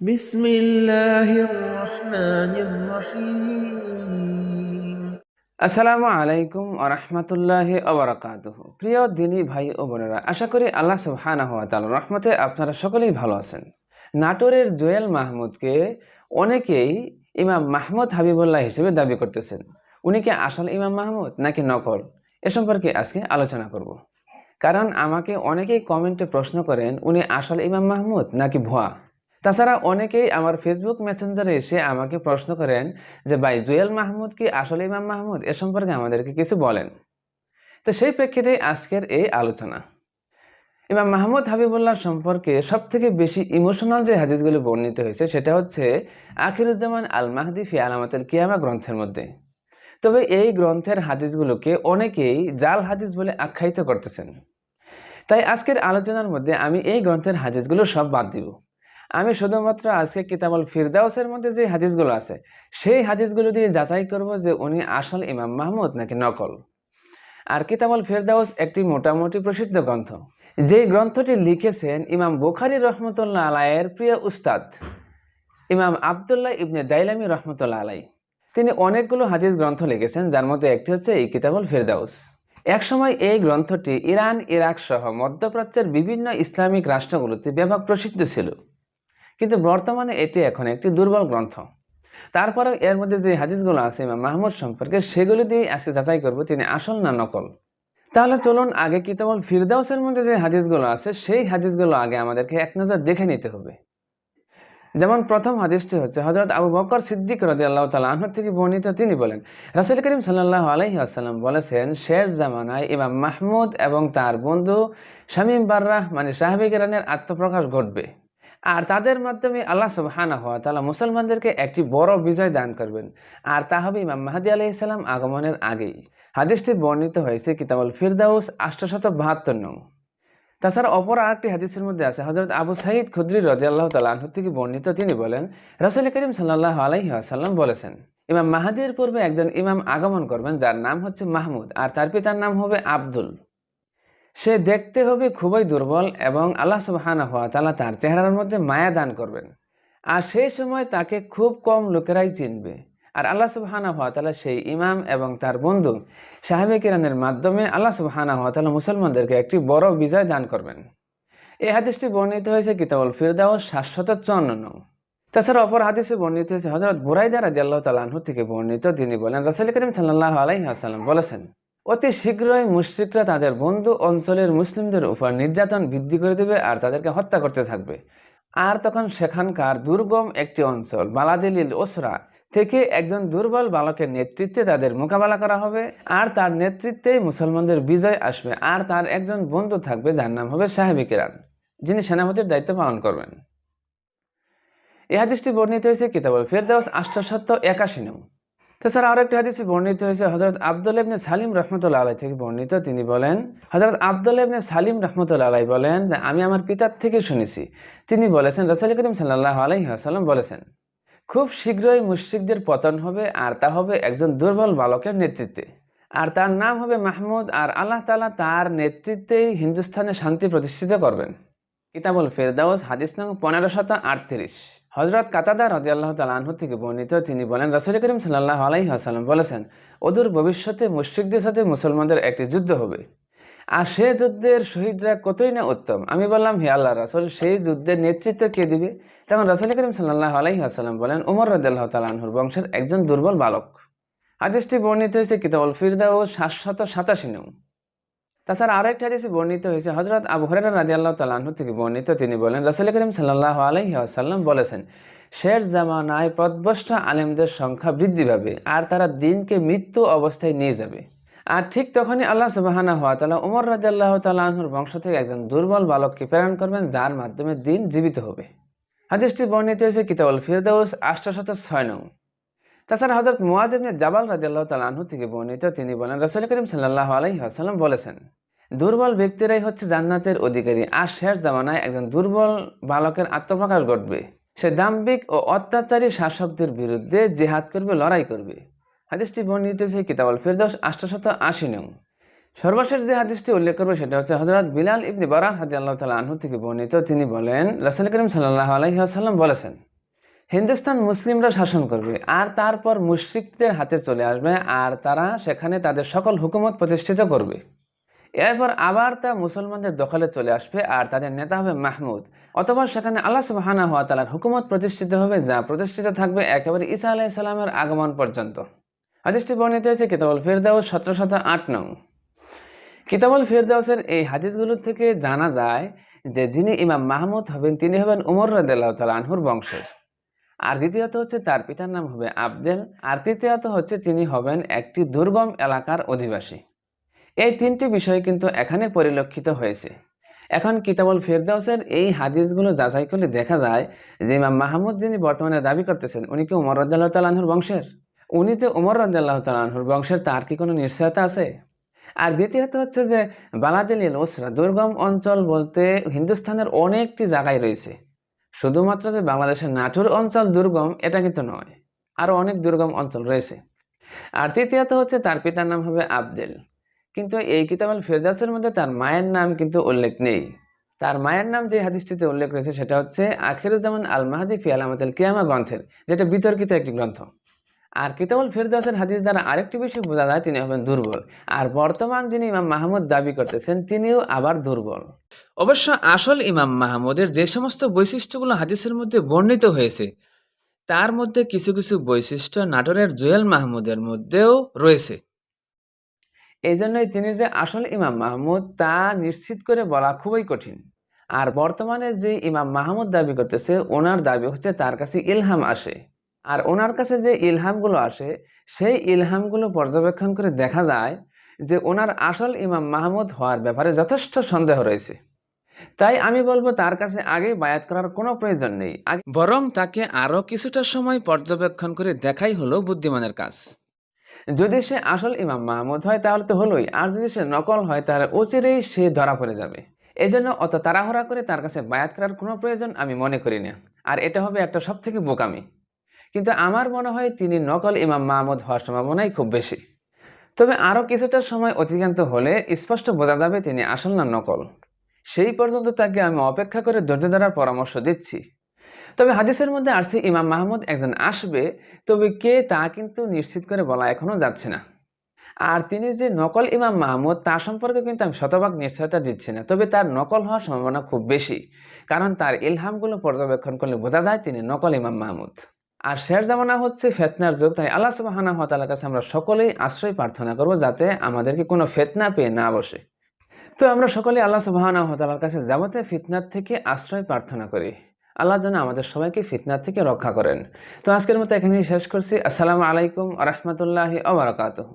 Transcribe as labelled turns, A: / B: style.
A: بسم الله الرحمن الرحيم
B: আসসালামু আলাইকুম আরহামতুল্লাহ আবরাকাতুহ প্রিয় দিনী ভাই ও বোনেরা আশা করি আল্লাহ সুবহানাহু ওয়া তাআলার রহমতে আপনারা সকলেই ভালো আছেন নাটোরের জোয়েল মাহমুদকে অনেকেই ইমাম মাহমুদ হাবিবুল্লাহ হিসেবে দাবি করতেছেন উনি কি আসল ইমাম মাহমুদ নাকি নকল এ সম্পর্কে আজকে আলোচনা করব কারণ আমাকে অনেকেই কমেন্টে প্রশ্ন করেন উনি আসল ইমাম মাহমুদ নাকি ভুয়া তাছাড়া অনেকেই আমার ফেসবুক মেসেঞ্জারে এসে আমাকে প্রশ্ন করেন যে, ভাই, জুয়েল মাহমুদ কি আসলে ইমাম মাহমুদ? এ সম্পর্কে আমাদেরকে কিছু বলেন। তো সেই প্রেক্ষিতে আজকের এই আলোচনা। ইমাম মাহমুদ হাবিবুল্লাহ সম্পর্কে সব থেকে বেশি ইমোশনাল যে হাদিসগুলো বর্ণিত হয়েছে, সেটা হচ্ছে, আখিরুজ্জামান আল মাহদি ফি আলামাতুল কিয়ামা গ্রন্থের মধ্যে। তবে এই গ্রন্থের হাদিসগুলোকে অনেকেই জাল হাদিস বলে আখ্যায়িত করতেছেন। তাই আজকের আলোচনার মধ্যে আমি এই গ্রন্থের হাদিসগুলো সব বাদ দিব। আমি শুধুমাত্র আজকে কিতাবল ফিরদাউসের মধ্যে যে হাদিসগুলো আছে, সেই হাদিসগুলো দিয়ে যাচাই করব যে উনি আসল ইমাম মাহমুদ নাকি নকল। আর কিতাবল ফিরদাউস একটি মোটামুটি প্রসিদ্ধ গ্রন্থ। যেই গ্রন্থটি লিখেছেন ইমাম বুখারি রহমতুল্লাহ আলাইয়ের প্রিয় উস্তাদ ইমাম আবদুল্লাহ ইবনে দাইলামি রহমতুল্লাহ আলাই। তিনি অনেকগুলো হাদিস গ্রন্থ লিখেছেন, যার মধ্যে একটি হচ্ছে এই কিতাবুল ফিরদাউস। একসময় এই গ্রন্থটি ইরান, ইরাক সহ মধ্যপ্রাচ্যের বিভিন্ন ইসলামিক রাষ্ট্রগুলোতে ব্যাপক প্রসিদ্ধ ছিল। কিন্তু বর্তমানে এটি এখন একটি দুর্বল গ্রন্থ। তারপরেও এর মধ্যে যে হাদিসগুলো আছে, ইমাম মাহমুদ সম্পর্কে, সেগুলো দিয়ে আজকে যাচাই করব, তিনি আসল না নকল। তাহলে চলুন আগে কিতাবল ফিরদাউসের মধ্যে যে হাদিসগুলো আছে, সেই হাদিসগুলো আগে আমাদেরকে এক নজর দেখে নিতে হবে। যেমন প্রথম হাদিসটি হচ্ছে হজরত আবু বকর সিদ্দিক রদি আল্লাহ তালা আহমদ থেকে বর্ণিত, তিনি বলেন, রাসুল করিম সাল্লাহ আলহি আসাল্লাম বলেছেন, শেষ জামানায় ইমাম মাহমুদ এবং তার বন্ধু শামীম বার্রাহ মানে সাহাবিক রানের আত্মপ্রকাশ ঘটবে। আর তাদের মাধ্যমে আল্লাহ সুবহানা হওয়া তালা মুসলমানদেরকে একটি বড় বিজয় দান করবেন। আর তা হবে ইমাম মাহাদি আলাহ ইসলাম আগমনের আগেই। হাদিসটি বর্ণিত হয়েছে কিতাবুল ফিরদাউস আষ্টশত বাহাত্তর নং। তাছাড়া অপর আরেকটি হাদিসের মধ্যে আছে হজরত আবু সাইদ খুদ্রি রদি আল্লাহ তালাহ থেকে বর্ণিত, তিনি বলেন, রসুল করিম সাল্লাহ আলাইহি আসাল্লাম বলেছেন, ইমাম মাহাদির পূর্বে একজন ইমাম আগমন করবেন যার নাম হচ্ছে মাহমুদ, আর তার পিতার নাম হবে আব্দুল। সে দেখতে হবে খুবই দুর্বল এবং আল্লাহ সুবাহানা হওয়া তালা তার চেহারার মধ্যে মায়া দান করবেন। আর সেই সময় তাকে খুব কম লোকেরাই চিনবে। আর আল্লাহ সুবাহানা হওয়া তালা সেই ইমাম এবং তার বন্ধু সাহেবে কিরানের মাধ্যমে আল্লাহ সুবাহানা হওয়া তালা মুসলমানদেরকে একটি বড় বিজয় দান করবেন। এই হাদিসটি বর্ণিত হয়েছে কিতাবুল ফিরদাউস সাতশত চুয়ান্ন। নং তাছাড়া অপর হাদিসে বর্ণিত হয়েছে হজরত বুরাইদা রাজি আল্লাহ তালাহু থেকে বর্ণিত। তিনি বলেন, রসুল করিম সাল্লাহ আলাইহি আসাল্লাম বলেছেন অতি শীঘ্রই মুশ্রিকরা তাদের বন্ধু অঞ্চলের মুসলিমদের উপর নির্যাতন বৃদ্ধি করে দেবে আর তাদেরকে হত্যা করতে থাকবে। আর তখন সেখানকার দুর্গম একটি অঞ্চল বালাদিলিল ওসরা, থেকে একজন দুর্বল বালকের নেতৃত্বে তাদের মোকাবেলা করা হবে। আর তার নেতৃত্বেই মুসলমানদের বিজয় আসবে। আর তার একজন বন্ধু থাকবে, যার নাম হবে সাহেবিকেরান যিনি সেনাপতির দায়িত্ব পালন করবেন। এই হাদিসটি বর্ণিত হয়েছে কিতাবল ফেরদাউস, আষ্টশত একাশি নং। তাছাড়া আরেকটি হাদিসে বর্ণিত হয়েছে হজরত আব্দুল ইবনে সালিম রহমতুল্লাহ আলাই থেকে বর্ণিত। তিনি বলেন হজরত আব্দুল ইবনে সালিম রহমতুল্লাহ আলাই বলেন যে, আমি আমার পিতার থেকে শুনেছি। তিনি বলেছেন, রসুল করিম সাল্লাহ আলহিহাসাল্লাম বলেছেন, খুব শীঘ্রই মুশ্রিকদের পতন হবে আর তা হবে একজন দুর্বল বালকের নেতৃত্বে। আর তার নাম হবে মাহমুদ আর আল্লাহ তালা তার নেতৃত্বেই হিন্দুস্থানে শান্তি প্রতিষ্ঠিত করবেন। কিতাবুল ফেরদাউস, হাদিস নং পনেরো শত আটত্রিশ। হজরত কাতাদা রদি আল্লাহ তালাহু থেকে বর্ণিত তিনি বলেন, রসুল করিম সাল্লাহ আলাইহি আসাল্লাম বলেছেন, অদূর ভবিষ্যতে মুশ্রিকদের সাথে মুসলমানদের একটি যুদ্ধ হবে। আর সে যুদ্ধের শহীদরা কতই না উত্তম। আমি বললাম, হে আল্লাহ রাসুল, সেই যুদ্ধের নেতৃত্ব কে দিবে? তখন রসুল করিম সাল্লাহ আলাইহি আসাল্লাম বলেন, উমর রদাল্লাহ তালাহুর বংশের একজন দুর্বল বালক। আদেশটি বর্ণিত হয়েছে কিতাবুল ফিরদা ও সাতশত সাতাশি নং। তাছাড়া আরেকটি হাদিসে বর্ণিত হয়েছে হজরত আবু হরেরা রাজি আল্লাহ তালাহু থেকে বর্ণিত, তিনি বলেন, রসুল করিম সাল্লাহ আলহি আসাল্লাম বলেছেন শের জামানায় পদভষ্ট আলেমদের সংখ্যা বৃদ্ধি পাবে আর তারা দিনকে মৃত্যু অবস্থায় নিয়ে যাবে। আর ঠিক তখনই আল্লাহ সুবাহানা হওয়া তালা উমর রাজি আল্লাহ তালাহুর বংশ থেকে একজন দুর্বল বালককে প্রেরণ করবেন, যার মাধ্যমে দিন জীবিত হবে। হাদিসটি বর্ণিত হয়েছে কিতাবুল ফিরদাউস আষ্টশত ছয় নং। তাছাড়া হজরত মুয়াজ ইবনে জাবাল রাজিয়াল্লাহ তালাহু থেকে বর্ণিত, তিনি বলেন, রসুল করিম সাল্লাহ আলহি আসাল্লাম বলেছেন দুর্বল ব্যক্তিরাই হচ্ছে জান্নাতের অধিকারী। আর শেষ জামানায় একজন দুর্বল বালকের আত্মপ্রকাশ ঘটবে। সে দাম্বিক ও অত্যাচারী শাসকদের বিরুদ্ধে জেহাদ করবে, লড়াই করবে। হাদিসটি বর্ণিত হয়েছে কিতাবল ফেরদৌস আষ্টশত আশি নং। সর্বশেষ যে হাদিসটি উল্লেখ করবে সেটা হচ্ছে হজরত বিলাল ইবনি বারাহ হাদি আল্লাহ তালা আনহু থেকে বর্ণিত। তিনি বলেন, রাসুল করিম সাল্লাহ আলহিহাসাল্লাম বলেছেন, হিন্দুস্তান মুসলিমরা শাসন করবে, আর তারপর মুশরিকদের হাতে চলে আসবে, আর তারা সেখানে তাদের সকল হুকুমত প্রতিষ্ঠিত করবে। এরপর আবার তা মুসলমানদের দখলে চলে আসবে আর তাদের নেতা হবে মাহমুদ। অথবা সেখানে আল্লাহ সুবাহানা হওয়া তালার হুকুমত প্রতিষ্ঠিত হবে, যা প্রতিষ্ঠিত থাকবে একেবারে ঈসা আলাহ সালামের আগমন পর্যন্ত। হাদিসটি বর্ণিত হয়েছে কিতাবুল ফিরদাউস সতেরো শত আট নং। কিতাবুল ফিরদাউসের এই হাদিসগুলো থেকে জানা যায় যে যিনি ইমাম মাহমুদ হবেন, তিনি হবেন উমর রাদিল্লাহ তালা আনহুর বংশের। আর দ্বিতীয়ত হচ্ছে তার পিতার নাম হবে আবদেল। আর তৃতীয়ত হচ্ছে তিনি হবেন একটি দুর্গম এলাকার অধিবাসী। এই তিনটি বিষয় কিন্তু এখানে পরিলক্ষিত হয়েছে। এখন কিতাবুল ফেরদাউসের এই হাদিসগুলো যাচাই করলে দেখা যায় যে ইমাম মাহমুদ যিনি বর্তমানে দাবি করতেছেন, উনি কি উমর রদ্দাল্লাহ তালাহুর বংশের? উনি যে উমর রদ্দাল্লাহ তালাহুর বংশের, তার কি কোনো নিশ্চয়তা আছে? আর দ্বিতীয়ত হচ্ছে যে বালাদিল ওসরা দুর্গম অঞ্চল বলতে হিন্দুস্তানের অনেকটি জায়গায় রয়েছে। শুধুমাত্র যে বাংলাদেশের নাটুর অঞ্চল দুর্গম, এটা কিন্তু নয় আরও অনেক দুর্গম অঞ্চল রয়েছে। আর তৃতীয়ত হচ্ছে তার পিতার নাম হবে আবদেল। কিন্তু এই কিতাবুল ফেরদাসের মধ্যে তার মায়ের নাম কিন্তু উল্লেখ নেই। তার মায়ের নাম যে হাদিসটিতে উল্লেখ রয়েছে সেটা হচ্ছে আখিরুজ্জামান আল মাহাদি ফি আলামাতুল কিয়ামা গ্রন্থের, যেটা বিতর্কিত একটি গ্রন্থ। আর কিতাবুল ফেরদাসের হাদিস দ্বারা আরেকটি বিষয় বোঝা যায়, তিনি হবেন দুর্বল। আর বর্তমান যিনি ইমাম মাহমুদ দাবি করতেছেন, তিনিও আবার দুর্বল। অবশ্য আসল ইমাম মাহমুদের যে সমস্ত বৈশিষ্ট্যগুলো হাদিসের মধ্যে বর্ণিত হয়েছে, তার মধ্যে কিছু কিছু বৈশিষ্ট্য নাটোরের জুয়েল মাহমুদের মধ্যেও রয়েছে। এই জন্যই তিনি যে আসল ইমাম মাহমুদ তা নিশ্চিত করে বলা খুবই কঠিন। আর বর্তমানে যে ইমাম মাহমুদ দাবি করতেছে, ওনার দাবি হচ্ছে তার কাছে ইলহাম আসে। আর ওনার কাছে যে ইলহামগুলো আসে, সেই ইলহামগুলো পর্যবেক্ষণ করে দেখা যায় যে ওনার আসল ইমাম মাহমুদ হওয়ার ব্যাপারে যথেষ্ট সন্দেহ রয়েছে। তাই আমি বলব তার কাছে আগেই বায়াত করার কোনো প্রয়োজন নেই। বরং তাকে আরও কিছুটা সময় পর্যবেক্ষণ করে দেখাই হলো বুদ্ধিমানের কাজ। যদি সে আসল ইমাম মাহমুদ হয়, তাহলে তো হলোই। আর যদি সে নকল হয়, তাহলে অচিরেই সে ধরা পড়ে যাবে। এই জন্য অত তাড়াহড়া করে তার কাছে বায়াত করার কোনো প্রয়োজন আমি মনে করি না। আর এটা হবে একটা সব থেকে বোকামি। কিন্তু আমার মনে হয় তিনি নকল ইমাম মাহমুদ হওয়ার সম্ভাবনাই খুব বেশি। তবে আরও কিছুটা সময় অতিক্রান্ত হলে স্পষ্ট বোঝা যাবে তিনি আসল না নকল। সেই পর্যন্ত তাকে আমি অপেক্ষা করে ধৈর্য ধরার পরামর্শ দিচ্ছি। তবে হাদিসের মধ্যে আসছে ইমাম মাহমুদ একজন আসবে, তবে কে তা কিন্তু নিশ্চিত করে বলা এখনও যাচ্ছে না। আর তিনি যে নকল ইমাম মাহমুদ তা সম্পর্কে কিন্তু আমি শতভাগ নিশ্চয়তা দিচ্ছি না, তবে তার নকল হওয়ার সম্ভাবনা খুব বেশি, কারণ তার ইলহামগুলো পর্যবেক্ষণ করলে বোঝা যায় তিনি নকল ইমাম মাহমুদ। আর শের জামানা হচ্ছে ফেতনার যুগ, তাই আল্লাহ সুবাহানা হতালার কাছে আমরা সকলেই আশ্রয় প্রার্থনা করব যাতে আমাদেরকে কোনো ফেতনা পেয়ে না বসে। তো আমরা সকলেই আল্লাহ সুবাহানা হতালার কাছে যাবতীয় ফিতনার থেকে আশ্রয় প্রার্থনা করি। আল্লাহ যেন আমাদের সবাইকে ফিতনার থেকে রক্ষা করেন। তো আজকের মতো এখানেই শেষ করছি। আসসালামু আলাইকুম রহমতুল্লাহ রহমতুল্লাহি আবরকাতহ